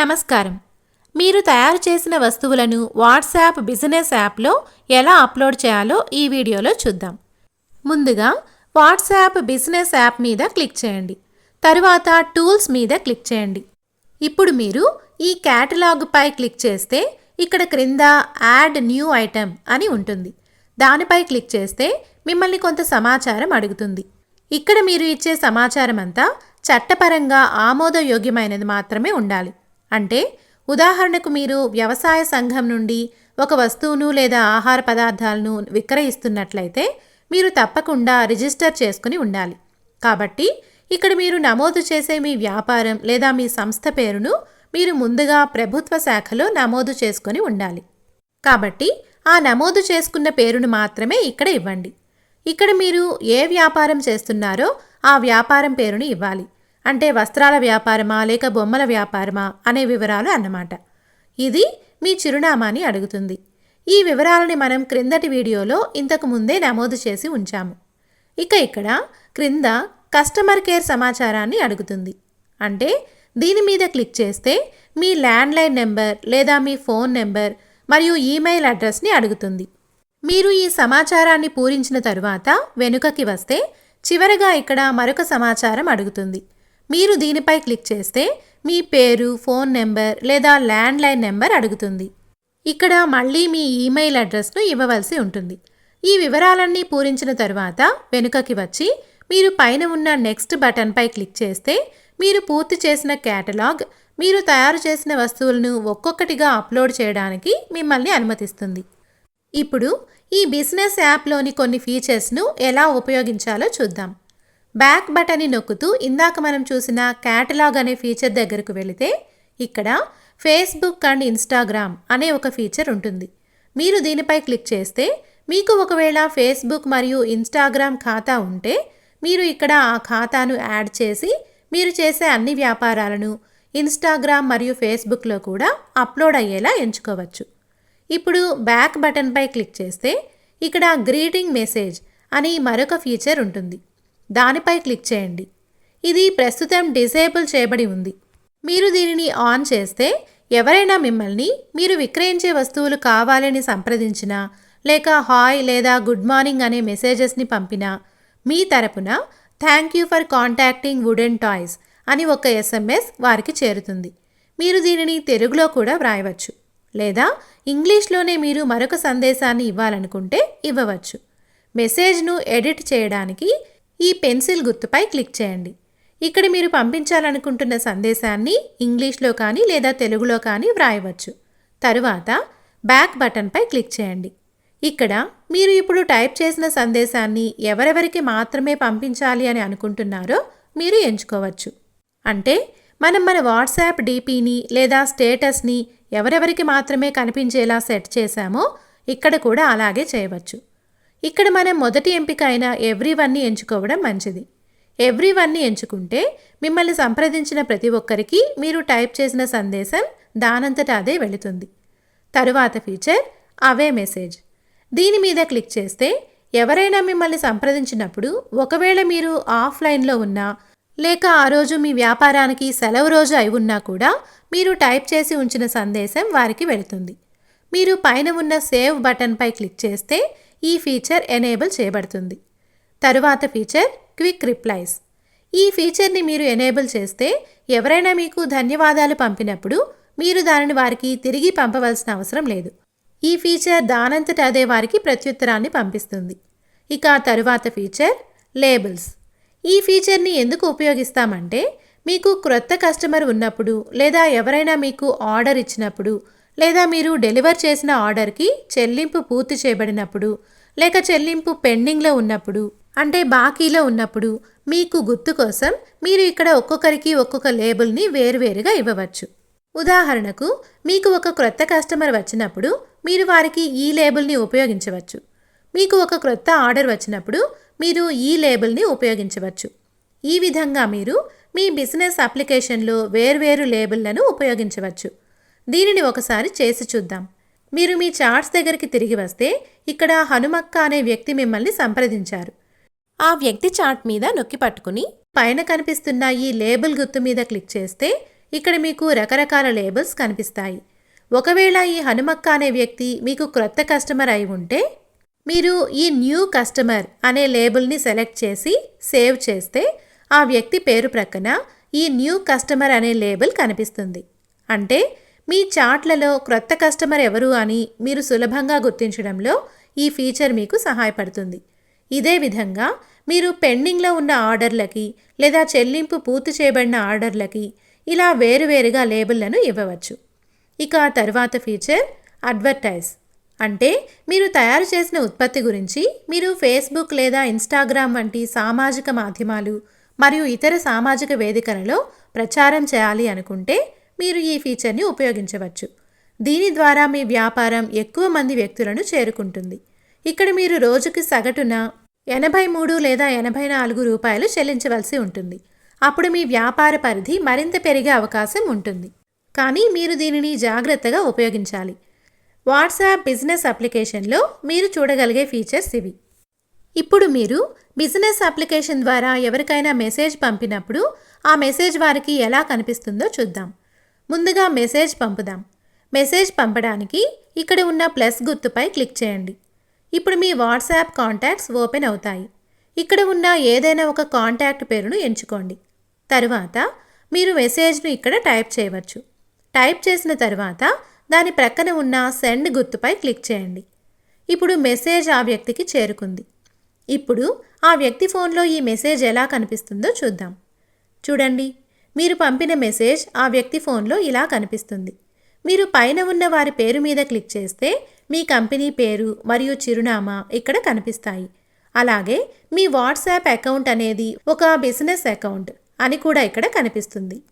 నమస్కారం. మీరు తయారు చేసిన వస్తువులను వాట్సాప్ బిజినెస్ యాప్లో ఎలా అప్లోడ్ చేయాలో ఈ వీడియోలో చూద్దాం. ముందుగా వాట్సాప్ బిజినెస్ యాప్ మీద క్లిక్ చేయండి. తరువాత టూల్స్ మీద క్లిక్ చేయండి. ఇప్పుడు మీరు ఈ క్యాటలాగ్పై క్లిక్ చేస్తే ఇక్కడ క్రింద యాడ్ న్యూ ఐటెం అని ఉంటుంది. దానిపై క్లిక్ చేస్తే మిమ్మల్ని కొంత సమాచారం అడుగుతుంది. ఇక్కడ మీరు ఇచ్చే సమాచారం అంతా చట్టపరంగా ఆమోదయోగ్యమైనది మాత్రమే ఉండాలి. అంటే ఉదాహరణకు మీరు వ్యవసాయ సంఘం నుండి ఒక వస్తువును లేదా ఆహార పదార్థాలను విక్రయిస్తున్నట్లయితే మీరు తప్పకుండా రిజిస్టర్ చేసుకుని ఉండాలి. కాబట్టి ఇక్కడ మీరు నమోదు చేసే మీ వ్యాపారం లేదా మీ సంస్థ పేరును మీరు ముందుగా ప్రభుత్వ శాఖలో నమోదు చేసుకొని ఉండాలి. కాబట్టి ఆ నమోదు చేసుకున్న పేరును మాత్రమే ఇక్కడ ఇవ్వండి. ఇక్కడ మీరు ఏ వ్యాపారం చేస్తున్నారో ఆ వ్యాపారం పేరును ఇవ్వాలి. అంటే వస్త్రాల వ్యాపారమా లేక బొమ్మల వ్యాపారమా అనే వివరాలు అన్నమాట. ఇది మీ చిరునామాని అడుగుతుంది. ఈ వివరాలని మనం క్రిందటి వీడియోలో ఇంతకు ముందే నమోదు చేసి ఉంచాము. ఇక ఇక్కడ క్రింద కస్టమర్ కేర్ సమాచారాన్ని అడుగుతుంది. అంటే దీని మీద క్లిక్ చేస్తే మీ ల్యాండ్లైన్ నెంబర్ లేదా మీ ఫోన్ నెంబర్ మరియు ఈమెయిల్ అడ్రస్ని అడుగుతుంది. మీరు ఈ సమాచారాన్ని పూరించిన తరువాత వెనుకకి వస్తే చివరగా ఇక్కడ మరొక సమాచారం అడుగుతుంది. మీరు దీనిపై క్లిక్ చేస్తే మీ పేరు ఫోన్ నెంబర్ లేదా ల్యాండ్లైన్ నెంబర్ అడుగుతుంది. ఇక్కడ మళ్ళీ మీ ఈమెయిల్ అడ్రస్ను ఇవ్వవలసి ఉంటుంది. ఈ వివరాలన్నీ పూరించిన తర్వాత వెనుకకి వచ్చి మీరు పైన ఉన్న నెక్స్ట్ బటన్పై క్లిక్ చేస్తే మీరు పూర్తి చేసిన క్యాటలాగ్ మీరు తయారు చేసిన వస్తువులను ఒక్కొక్కటిగా అప్లోడ్ చేయడానికి మిమ్మల్ని అనుమతిస్తుంది. ఇప్పుడు ఈ బిజినెస్ యాప్లోని కొన్ని ఫీచర్స్ను ఎలా ఉపయోగించాలో చూద్దాం. బ్యాక్ బటన్ని నొక్కుతూ ఇందాక మనం చూసిన క్యాటలాగ్ అనే ఫీచర్ దగ్గరకు వెళితే ఇక్కడ ఫేస్బుక్ అండ్ ఇన్స్టాగ్రామ్ అనే ఒక ఫీచర్ ఉంటుంది. మీరు దీనిపై క్లిక్ చేస్తే మీకు ఒకవేళ ఫేస్బుక్ మరియు ఇన్స్టాగ్రామ్ ఖాతా ఉంటే మీరు ఇక్కడ ఆ ఖాతాను యాడ్ చేసి మీరు చేసే అన్ని వ్యాపారాలను ఇన్స్టాగ్రామ్ మరియు ఫేస్బుక్లో కూడా అప్లోడ్ అయ్యేలా ఎంచుకోవచ్చు. ఇప్పుడు బ్యాక్ బటన్పై క్లిక్ చేస్తే ఇక్కడ గ్రీటింగ్ మెసేజ్ అని మరొక ఫీచర్ ఉంటుంది. దానిపై క్లిక్ చేయండి. ఇది ప్రస్తుతం డిసేబుల్ చేయబడి ఉంది. మీరు దీనిని ఆన్ చేస్తే ఎవరైనా మిమ్మల్ని మీరు విక్రయించే వస్తువులు కావాలని సంప్రదించినా లేక హాయ్ లేదా గుడ్ మార్నింగ్ అనే మెసేజెస్ని పంపినా మీ తరపున thank you for contacting wooden toys అని ఒక ఎస్ఎంఎస్ వారికి చేరుతుంది. మీరు దీనిని తెలుగులో కూడా వ్రాయవచ్చు లేదా ఇంగ్లీష్లోనే మీరు మరొక సందేశాన్ని ఇవ్వాలనుకుంటే ఇవ్వవచ్చు. మెసేజ్ను ఎడిట్ చేయడానికి ఈ పెన్సిల్ గుర్తుపై క్లిక్ చేయండి. ఇక్కడ మీరు పంపించాలనుకుంటున్న సందేశాన్ని ఇంగ్లీష్లో కానీ లేదా తెలుగులో కానీ వ్రాయవచ్చు. తరువాత బ్యాక్ బటన్పై క్లిక్ చేయండి. ఇక్కడ మీరు ఇప్పుడు టైప్ చేసిన సందేశాన్ని ఎవరెవరికి మాత్రమే పంపించాలి అని అనుకుంటున్నారో మీరు ఎంచుకోవచ్చు. అంటే మనం మన వాట్సాప్ డీపీని లేదా స్టేటస్ని ఎవరెవరికి మాత్రమే కనిపించేలా సెట్ చేశామో ఇక్కడ కూడా అలాగే చేయవచ్చు. ఇక్కడ మనం మొదటి ఎంపిక అయిన ఎవ్రీ వన్ని ఎంచుకోవడం మంచిది. ఎవ్రీ వన్ని ఎంచుకుంటే మిమ్మల్ని సంప్రదించిన ప్రతి ఒక్కరికి మీరు టైప్ చేసిన సందేశం దానంతట అదే వెళుతుంది. తరువాత ఫీచర్ అవే మెసేజ్ దీని మీద క్లిక్ చేస్తే ఎవరైనా మిమ్మల్ని సంప్రదించినప్పుడు ఒకవేళ మీరు ఆఫ్లైన్లో ఉన్నా లేక ఆ రోజు మీ వ్యాపారానికి సెలవు రోజు అయి ఉన్నా కూడా మీరు టైప్ చేసి ఉంచిన సందేశం వారికి వెళుతుంది. మీరు పైన ఉన్న సేవ్ బటన్పై క్లిక్ చేస్తే ఈ ఫీచర్ ఎనేబుల్ చేయబడుతుంది. తరువాత ఫీచర్ క్విక్ రిప్లైస్ ఈ ఫీచర్ని మీరు ఎనేబుల్ చేస్తే ఎవరైనా మీకు ధన్యవాదాలు పంపినప్పుడు మీరు దానిని వారికి తిరిగి పంపవలసిన అవసరం లేదు. ఈ ఫీచర్ దానంతట అదే వారికి ప్రత్యుత్తరాన్ని పంపిస్తుంది. ఇక తరువాత ఫీచర్ లేబుల్స్ ఈ ఫీచర్ని ఎందుకు ఉపయోగిస్తామంటే మీకు క్రొత్త కస్టమర్ ఉన్నప్పుడు లేదా ఎవరైనా మీకు ఆర్డర్ ఇచ్చినప్పుడు లేదా మీరు డెలివర్ చేసిన ఆర్డర్కి చెల్లింపు పూర్తి చేయబడినప్పుడు లేక చెల్లింపు పెండింగ్లో ఉన్నప్పుడు అంటే బాకీలో ఉన్నప్పుడు మీకు గుర్తు కోసం మీరు ఇక్కడ ఒక్కొక్కరికి ఒక్కొక్క లేబుల్ని వేరువేరుగా ఇవ్వవచ్చు. ఉదాహరణకు మీకు ఒక క్రొత్త కస్టమర్ వచ్చినప్పుడు మీరు వారికి ఈ లేబుల్ని ఉపయోగించవచ్చు. మీకు ఒక క్రొత్త ఆర్డర్ వచ్చినప్పుడు మీరు ఈ లేబుల్ని ఉపయోగించవచ్చు. ఈ విధంగా మీరు మీ బిజినెస్ అప్లికేషన్లో వేర్వేరు లేబుల్లను ఉపయోగించవచ్చు. దీనిని ఒకసారి చేసి చూద్దాం. మీరు మీ చార్ట్స్ దగ్గరికి తిరిగి వస్తే ఇక్కడ హనుమక్క అనే వ్యక్తి మిమ్మల్ని సంప్రదించారు. ఆ వ్యక్తి చార్ట్ మీద నొక్కి పట్టుకుని పైన కనిపిస్తున్న ఈ లేబుల్ గుర్తు మీద క్లిక్ చేస్తే ఇక్కడ మీకు రకరకాల లేబుల్స్ కనిపిస్తాయి. ఒకవేళ ఈ హనుమక్క అనే వ్యక్తి మీకు క్రొత్త కస్టమర్ అయి ఉంటే మీరు ఈ న్యూ కస్టమర్ అనే లేబుల్ని సెలెక్ట్ చేసి సేవ్ చేస్తే ఆ వ్యక్తి పేరు ప్రక్కన ఈ న్యూ కస్టమర్ అనే లేబుల్ కనిపిస్తుంది. అంటే మీ చాట్లలో క్రొత్త కస్టమర్ ఎవరు అని మీరు సులభంగా గుర్తించడంలో ఈ ఫీచర్ మీకు సహాయపడుతుంది. ఇదే విధంగా మీరు పెండింగ్లో ఉన్న ఆర్డర్లకి లేదా చెల్లింపు పూర్తి చేయబడిన ఆర్డర్లకి ఇలా వేరువేరుగా లేబుల్లను ఇవ్వవచ్చు. ఇక ఆ తర్వాత ఫీచర్ అడ్వర్టైజ్. అంటే మీరు తయారు చేసిన ఉత్పత్తి గురించి మీరు ఫేస్బుక్ లేదా ఇన్స్టాగ్రామ్ వంటి సామాజిక మాధ్యమాలు మరియు ఇతర సామాజిక వేదికలలో ప్రచారం చేయాలి అనుకుంటే మీరు ఈ ఫీచర్ని ఉపయోగించవచ్చు. దీని ద్వారా మీ వ్యాపారం ఎక్కువ మంది వ్యక్తులను చేరుకుంటుంది. ఇక్కడ మీరు రోజుకి సగటున ఎనభై మూడు లేదా ఎనభై నాలుగు రూపాయలు చెల్లించవలసి ఉంటుంది. అప్పుడు మీ వ్యాపార పరిధి మరింత పెరిగే అవకాశం ఉంటుంది. కానీ మీరు దీనిని జాగ్రత్తగా ఉపయోగించాలి. వాట్సాప్ బిజినెస్ అప్లికేషన్లో మీరు చూడగలిగే ఫీచర్స్ ఇవి. ఇప్పుడు మీరు బిజినెస్ అప్లికేషన్ ద్వారా ఎవరికైనా మెసేజ్ పంపినప్పుడు ఆ మెసేజ్ వారికి ఎలా కనిపిస్తుందో చూద్దాం. ముందుగా మెసేజ్ పంపుదాం. మెసేజ్ పంపడానికి ఇక్కడ ఉన్న ప్లస్ గుర్తుపై క్లిక్ చేయండి. ఇప్పుడు మీ వాట్సాప్ కాంటాక్ట్స్ ఓపెన్ అవుతాయి. ఇక్కడ ఉన్న ఏదైనా ఒక కాంటాక్ట్ పేరును ఎంచుకోండి. తరువాత మీరు మెసేజ్ను ఇక్కడ టైప్ చేయవచ్చు. టైప్ చేసిన తర్వాత దాని ప్రక్కన ఉన్న సెండ్ గుర్తుపై క్లిక్ చేయండి. ఇప్పుడు మెసేజ్ ఆ వ్యక్తికి చేరుకుంది. ఇప్పుడు ఆ వ్యక్తి ఫోన్లో ఈ మెసేజ్ ఎలా కనిపిస్తుందో చూద్దాం. చూడండి. మీరు పంపిన మెసేజ్ ఆ వ్యక్తి ఫోన్లో ఇలా కనిపిస్తుంది. మీరు పైన ఉన్న వారి పేరు మీద క్లిక్ చేస్తే మీ కంపెనీ పేరు మరియు చిరునామా ఇక్కడ కనిపిస్తాయి. అలాగే మీ వాట్సాప్ అకౌంట్ అనేది ఒక బిజినెస్ అకౌంట్ అని కూడా ఇక్కడ కనిపిస్తుంది.